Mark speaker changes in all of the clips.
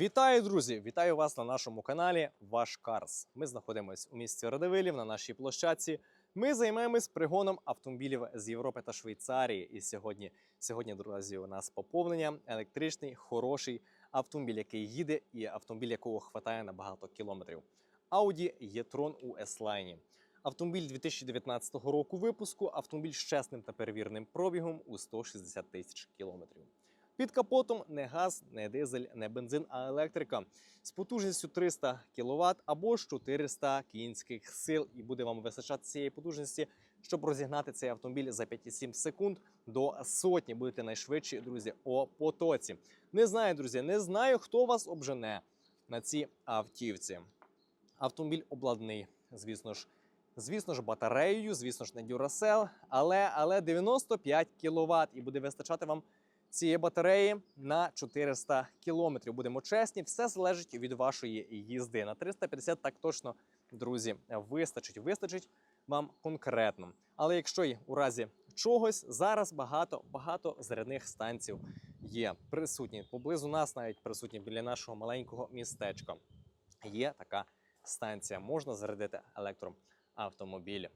Speaker 1: Вітаю, друзі! Вітаю вас на нашому каналі Ваш Карс. Ми знаходимося у місті Радивилів на нашій площадці. Ми займаємось пригоном автомобілів з Європи та Швейцарії. І сьогодні, сьогодні, друзі, у нас поповнення електричний, хороший автомобіль, який їде, і автомобіль, якого хватає на багато кілометрів. Audi e-tron у S-Line. Автомобіль 2019 року випуску, автомобіль з чесним та перевіреним пробігом у 160 тисяч кілометрів. Під капотом не газ, не дизель, не бензин, а електрика з потужністю 300 кВт або ж 400 кінських сил, і буде вам вистачати цієї потужності, щоб розігнати цей автомобіль за 5,7 секунд до сотні. Будете найшвидші, друзі, у потоці. Не знаю, друзі, не знаю, хто вас обжене на цій автівці. Автомобіль обладнаний, звісно ж. Звісно ж, батареєю, звісно ж, не Duracell, але, але 95 кВт і буде вистачати вам цієї батареї на 400 кілометрів. Будемо чесні, все залежить від вашої їзди. На 350 так точно, друзі, вистачить. Вистачить вам конкретно. Але якщо й у разі чогось, зараз багато багато зарядних станцій є присутні. Поблизу нас навіть присутні біля нашого маленького містечка. Є така станція. Можна зарядити електроавтомобіль.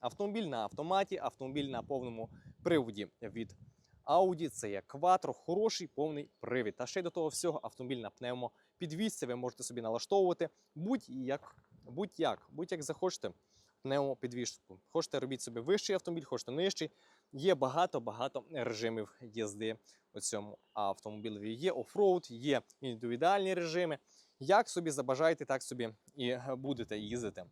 Speaker 1: Автомобіль на автоматі, автомобіль на повному приводі від Audi це є Quattro, хороший повний привід. Та ще й до того всього автомобіль на пневмопідвісці ви можете собі налаштовувати будь-як, будь-як, будь-як захочете пневмопідвіску. Хочете робіть собі вищий автомобіль, хочете нижчий. Є багато-багато режимів їзди у цьому автомобілі. Є офроуд, є індивідуальні режими. Як собі забажаєте, так собі і будете їздити.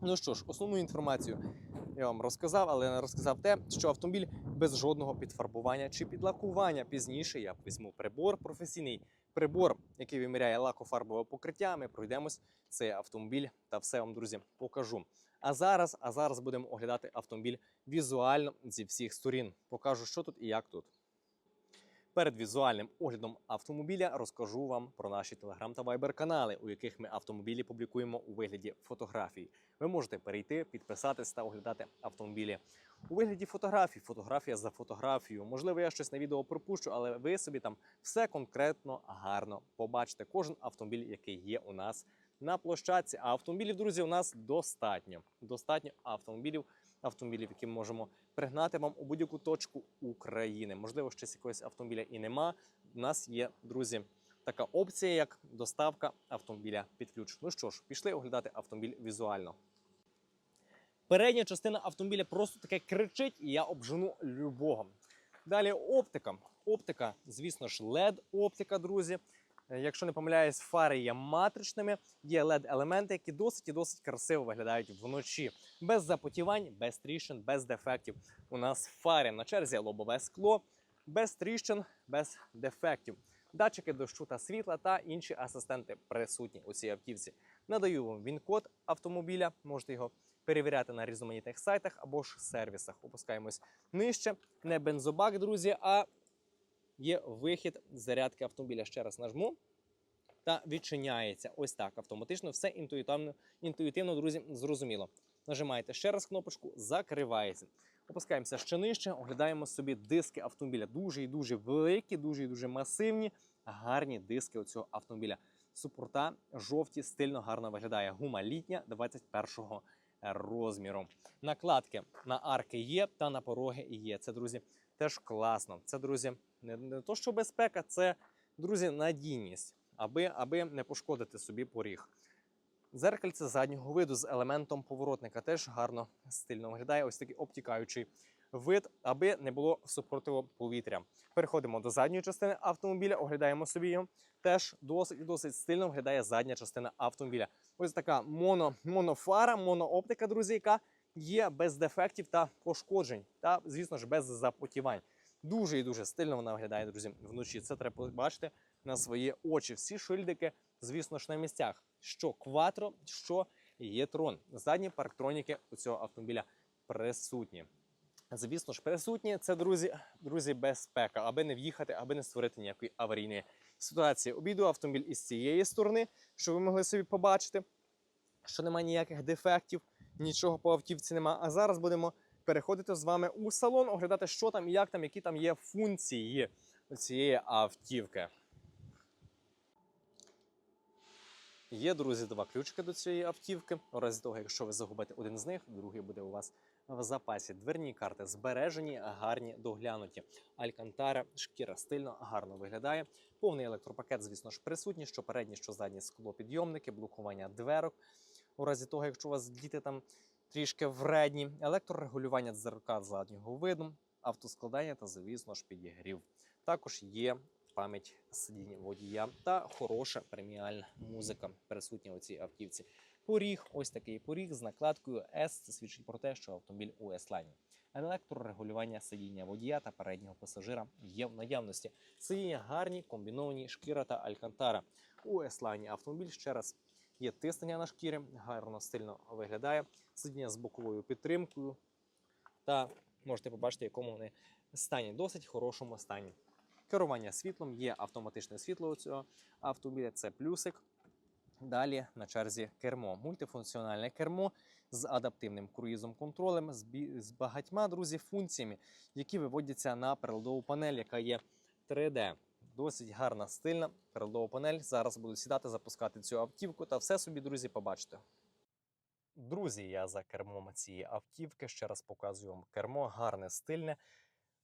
Speaker 1: Ну що ж, основну інформацію я вам розказав, але не розказав те, що автомобіль без жодного підфарбування чи підлакування. Пізніше я візьму прибор, професійний прибор, який виміряє лакофарбове покриття. Ми пройдемось цей автомобіль та все вам, друзі, покажу. А зараз, а зараз будемо оглядати автомобіль візуально зі всіх сторін. Покажу, що тут і як тут. Перед візуальним оглядом автомобіля розкажу вам про наші телеграм та вайбер канали, у яких ми автомобілі публікуємо у вигляді фотографій. Ви можете перейти, підписатись та оглядати автомобілі у вигляді фотографій. Фотографія за фотографією. Можливо, я щось на відео пропущу, але ви собі там все конкретно гарно побачите. Кожен автомобіль, який є у нас на площадці. А автомобілів, друзі, у нас достатньо. Достатньо автомобілів автомобілів, які ми можемо пригнати вам у будь-яку точку України. Можливо, ще якогось автомобіля і нема. У нас є, друзі, така опція, як доставка автомобіля під ключ. Ну що ж, пішли оглядати автомобіль візуально. Передня частина автомобіля просто таке кричить, і я обжену любого. Далі оптика. Оптика, звісно ж, LED-оптика, друзі. Е, Якщо не помиляюсь, фари є матричними, є LED-елементи, які досить і досить красиво виглядають вночі. Без запотівань, без тріщин, без дефектів. У нас фари на черзі лобове скло, без тріщин, без дефектів. Датчики дощу та світла та інші асистенти присутні у цій автівці. Надаю вам він-код автомобіля, можете його перевіряти на різноманітних сайтах або ж сервісах. Опускаємось нижче. Не бензобак, друзі, а є вихід зарядки автомобіля. Ще раз нажму. Та відчиняється ось так автоматично. Все інтуїтивно, інтуїтивно, друзі, зрозуміло. Нажимаєте ще раз кнопочку, закривається. Опускаємося ще нижче, оглядаємо собі диски автомобіля. Дуже і дуже великі, дуже і дуже масивні, гарні диски у цього автомобіля. Супорта жовті, стильно гарно виглядає. Гума літня 21-го розміру. Накладки на арки є та на пороги є. Це, друзі, теж класно. Це, друзі, не, не то, що безпека, це, друзі, надійність, аби, аби не пошкодити собі поріг. Дзеркальце заднього виду з елементом поворотника теж гарно стильно виглядає. Ось такий обтікаючий вид, аби не було супротиву повітря. Переходимо до задньої частини автомобіля, оглядаємо собі його. Теж досить і досить стильно виглядає задня частина автомобіля. Ось така моно, монофара, монооптика, друзі, яка є без дефектів та пошкоджень, та, звісно ж, без запотівань. Дуже і дуже стильно вона виглядає, друзі, вночі. Це треба побачити на свої очі. Всі шильдики, звісно ж, на місцях. Що кватро, що є трон. Задні парктроніки у цього автомобіля присутні. Звісно ж, присутні це, друзі, друзі, безпека, аби не в'їхати, аби не створити ніякої аварійної ситуації. Обійду автомобіль із цієї сторони, щоб ви могли собі побачити, що немає ніяких дефектів, нічого по автівці нема. А зараз будемо переходити з вами у салон, оглядати, що там і як там, які там є функції цієї автівки. Є, друзі, два ключики до цієї автівки. У разі того, якщо ви загубите один з них, другий буде у вас в запасі. Дверні карти збережені, гарні, доглянуті. Алькантара, шкіра стильно, гарно виглядає. Повний електропакет, звісно ж, присутній, що передні, що задні склопідйомники, блокування дверок. У разі того, якщо у вас діти там трішки вредні, електрорегулювання дзеркал заднього виду, автоскладання та, звісно ж, підігрів. Також є пам'ять сидіння водія та хороша преміальна музика присутня у цій автівці. Поріг, ось такий поріг з накладкою S. Це свідчить про те, що автомобіль у S-Line. Електрорегулювання сидіння водія та переднього пасажира є в наявності. Сидіння гарні, комбіновані шкіра та алькантара. У S-Line автомобіль ще раз є тиснення на шкірі, гарно стильно виглядає. Сидіння з боковою підтримкою. Та можете побачити, в якому вони стані, досить хорошому стані. Керування світлом є автоматичне світло у цього автомобіля. Це плюсик. Далі на черзі кермо. Мультифункціональне кермо з адаптивним круїзом контролем, з, багатьма друзі функціями, які виводяться на приладову панель, яка є 3D. Досить гарна, стильна приладова панель. Зараз буду сідати, запускати цю автівку та все собі, друзі, побачите. Друзі, я за кермом цієї автівки. Ще раз показую вам кермо, гарне, стильне,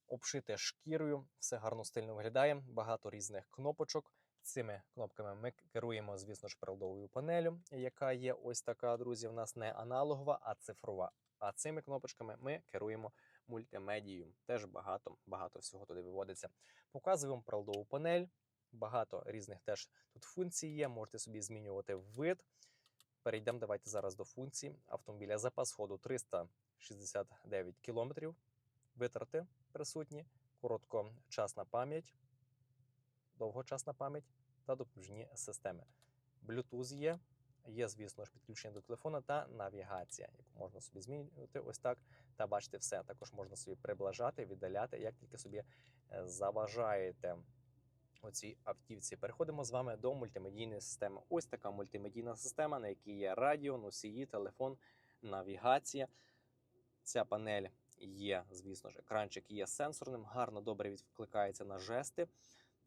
Speaker 1: обшите шкірою, все гарно стильно виглядає. Багато різних кнопочок. Цими кнопками ми керуємо, звісно ж, приладовою панелю, яка є ось така, друзі. У нас не аналогова, а цифрова. А цими кнопочками ми керуємо мультимедією. Теж багато, багато всього туди виводиться. Показую вам приладову панель. Багато різних теж тут функцій є. Можете собі змінювати вид. Перейдемо давайте зараз до функцій автомобіля. Запас ходу 369 км. Витрати присутні, короткочасна пам'ять, довгочасна пам'ять та допоміжні системи. Bluetooth є, є, звісно ж, підключення до телефона та навігація, яку можна собі змінювати ось так та бачити все. Також можна собі приближати, віддаляти, як тільки собі е, заважаєте у цій автівці. Переходимо з вами до мультимедійної системи. Ось така мультимедійна система, на якій є радіо, носії, телефон, навігація. Ця панель є, звісно ж, екранчик є сенсорним, гарно добре відкликається на жести.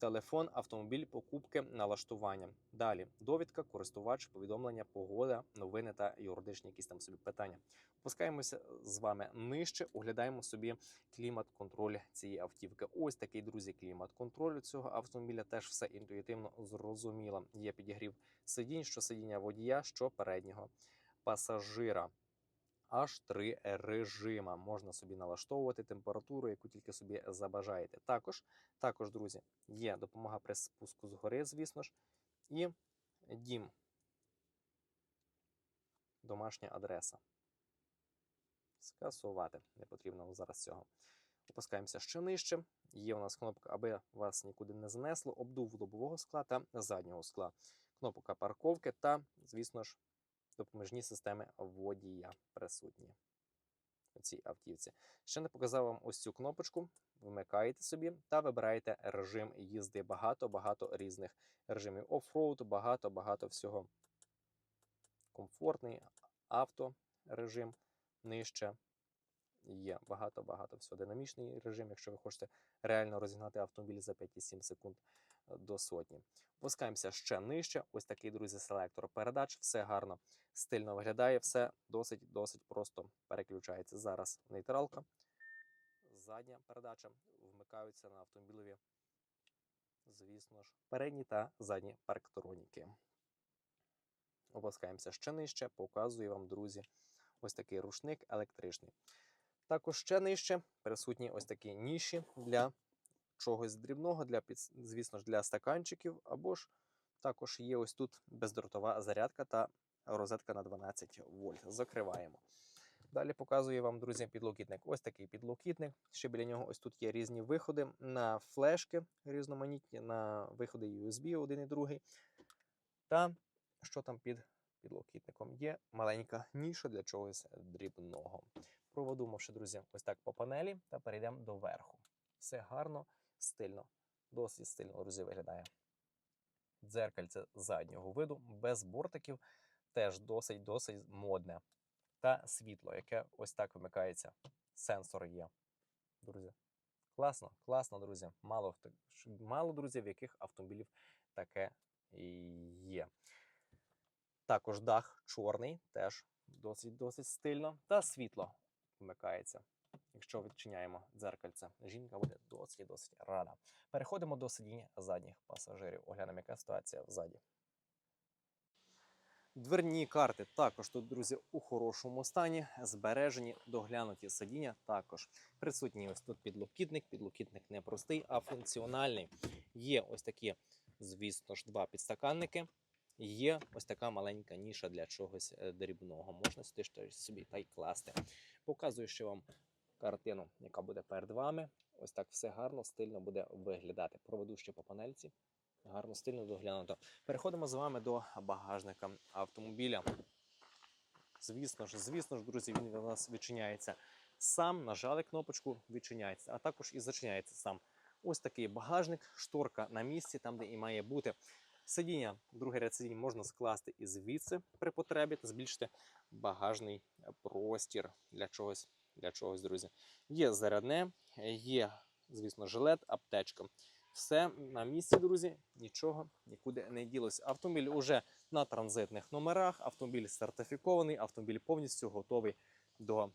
Speaker 1: Телефон, автомобіль, покупки, налаштування. Далі довідка, користувач, повідомлення, погода, новини та юридичні якісь там собі питання. Опускаємося з вами нижче, оглядаємо собі клімат-контроль цієї автівки. Ось такий, друзі, клімат-контроль цього автомобіля. Теж все інтуїтивно зрозуміло. Є підігрів сидінь, що сидіння водія, що переднього пасажира. Аж три режима. Можна собі налаштовувати температуру, яку тільки собі забажаєте. Також, також, друзі, є допомога при спуску з гори, звісно ж, і дім. Домашня адреса. Скасувати. Не потрібно зараз цього. Опускаємося ще нижче. Є у нас кнопка, аби вас нікуди не занесло, обдув лобового скла та заднього скла. Кнопка парковки та, звісно ж, допоміжні системи водія присутні у цій автівці. Ще не показав вам ось цю кнопочку. Вмикаєте собі та вибираєте режим їзди. Багато-багато різних режимів. Оффроуд, багато-багато всього. Комфортний авто режим нижче. Є багато-багато всього. Динамічний режим, якщо ви хочете реально розігнати автомобіль за 5,7 секунд до сотні. Опускаємося ще нижче. Ось такий, друзі, селектор передач. Все гарно стильно виглядає, все досить досить просто переключається. Зараз нейтралка. Задня передача вмикаються на автомобілеві, звісно ж, передні та задні парктроніки. Опускаємося ще нижче, показую вам, друзі, ось такий рушник електричний. Також ще нижче присутні ось такі ніші для чогось дрібного, для звісно ж, для стаканчиків, або ж також є ось тут бездротова зарядка та розетка на 12 вольт. Закриваємо. Далі показую вам, друзі, підлокітник. Ось такий підлокітник. Ще біля нього ось тут є різні виходи на флешки різноманітні, на виходи USB один і другий. Та що там під підлокітником? Є маленька ніша для чогось дрібного. Проводимося, друзі, ось так по панелі та перейдемо до верху. Все гарно, стильно, досить стильно, друзі, виглядає. Дзеркальце заднього виду, без бортиків, теж досить-досить модне. Та світло, яке ось так вимикається. Сенсор є. Друзі. Класно, класно, друзі. Мало, мало друзів, в яких автомобілів таке є. Також дах чорний, теж досить досить стильно. Та світло вмикається. Якщо відчиняємо дзеркальце, жінка буде досить досить рада. Переходимо до сидіння задніх пасажирів. Оглянемо, яка ситуація ззаді. Дверні карти також тут, друзі, у хорошому стані, збережені, доглянуті сидіння також. Присутній ось тут підлокітник. Підлокітник не простий, а функціональний. Є ось такі, звісно ж, два підстаканники. Є ось така маленька ніша для чогось е, дрібного. Можна сюди собі та й класти. Показую ще вам картину, яка буде перед вами. Ось так все гарно, стильно буде виглядати. Проведу ще по панельці. Гарно, стильно доглянуто. Переходимо з вами до багажника автомобіля. Звісно ж, звісно ж, друзі, він у нас відчиняється сам. Нажали кнопочку, відчиняється, а також і зачиняється сам. Ось такий багажник, шторка на місці, там, де і має бути. Сидіння, другий ряд сидінь можна скласти і звідси при потребі та збільшити багажний простір для чогось, для чогось, друзі. Є зарядне, є, звісно, жилет, аптечка. Все на місці, друзі, нічого нікуди не ділося. Автомобіль уже на транзитних номерах, автомобіль сертифікований, автомобіль повністю готовий до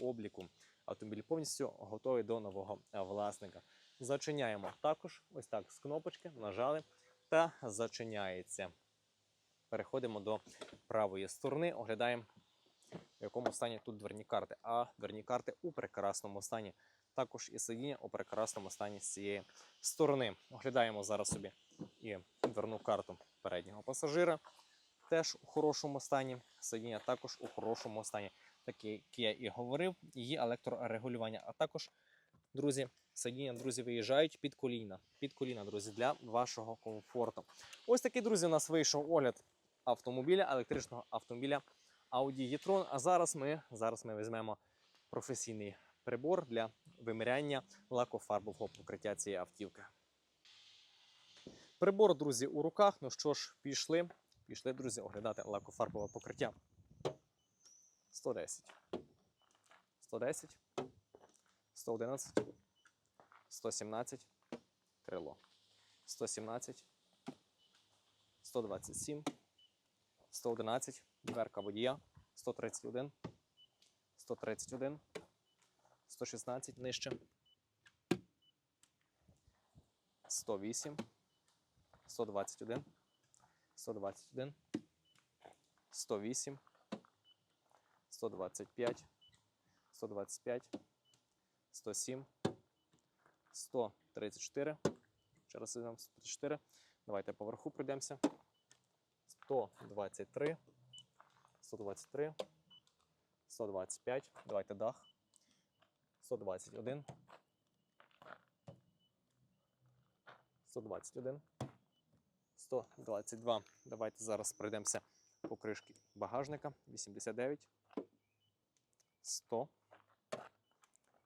Speaker 1: обліку. Автомобіль повністю готовий до нового власника. Зачиняємо також, ось так з кнопочки, нажали та зачиняється. Переходимо до правої сторони, оглядаємо, в якому стані тут дверні карти. А дверні карти у прекрасному стані. Також і сидіння у прекрасному стані з цієї сторони. Оглядаємо зараз собі і дверну карту переднього пасажира. Теж у хорошому стані. Сидіння також у хорошому стані. Так як я і говорив, її електрорегулювання. А також, друзі, сидіння, друзі, виїжджають під коліна. Під коліна, друзі, для вашого комфорту. Ось такий, друзі, у нас вийшов огляд автомобіля, електричного автомобіля Audi e-tron. А зараз ми, зараз ми візьмемо професійний прибор для виміряння лакофарбового покриття цієї автівки. Прибор, друзі, у руках. Ну що ж, пішли. Пішли, друзі, оглядати лакофарбове покриття. 110. 110. 111. 117. Крило. 117. 127. 111. Дверка водія. 131. 131. 116 нижче. 108. 121. 121. 108. 125. 125. 107. 134. Ще раз візьмемо 134. Давайте поверху пройдемося. 123. 123. 125. Давайте дах. 121. 121. 122. Давайте зараз пройдемося по кришки багажника. 89. 100.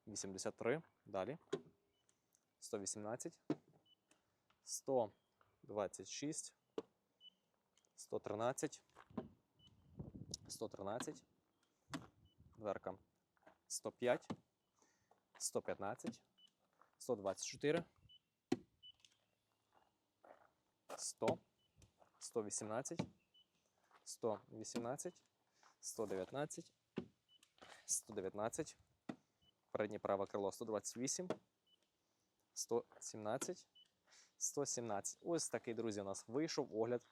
Speaker 1: 83. Далі. 118. 126. 113. 113. Дверка 105. 115, 124, 100, 118, 118, 119, 119, переднє праве крило 128, 117, 117. Ось такий, друзі, у нас вийшов огляд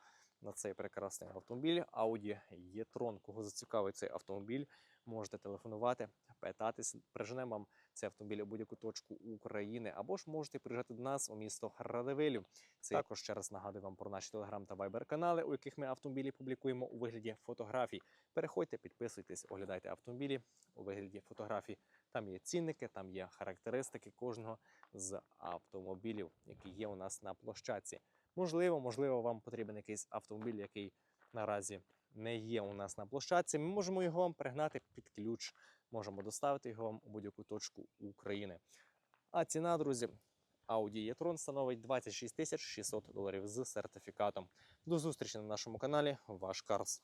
Speaker 1: на цей прекрасний автомобіль Audi e-tron. Кого зацікавить цей автомобіль, можете телефонувати, питатись, приженемо вам цей автомобіль у будь-яку точку України, або ж можете приїжджати до нас у місто Радивилів. Це також ще раз нагадую вам про наші телеграм та вайбер канали, у яких ми автомобілі публікуємо у вигляді фотографій. Переходьте, підписуйтесь, оглядайте автомобілі у вигляді фотографій. Там є цінники, там є характеристики кожного з автомобілів, які є у нас на площадці. Можливо, можливо, вам потрібен якийсь автомобіль, який наразі не є у нас на площадці. Ми можемо його вам пригнати під ключ, можемо доставити його вам у будь-яку точку України. А ціна, друзі, Audi e-tron становить 26 тисяч 600 доларів з сертифікатом. До зустрічі на нашому каналі. Ваш Карс.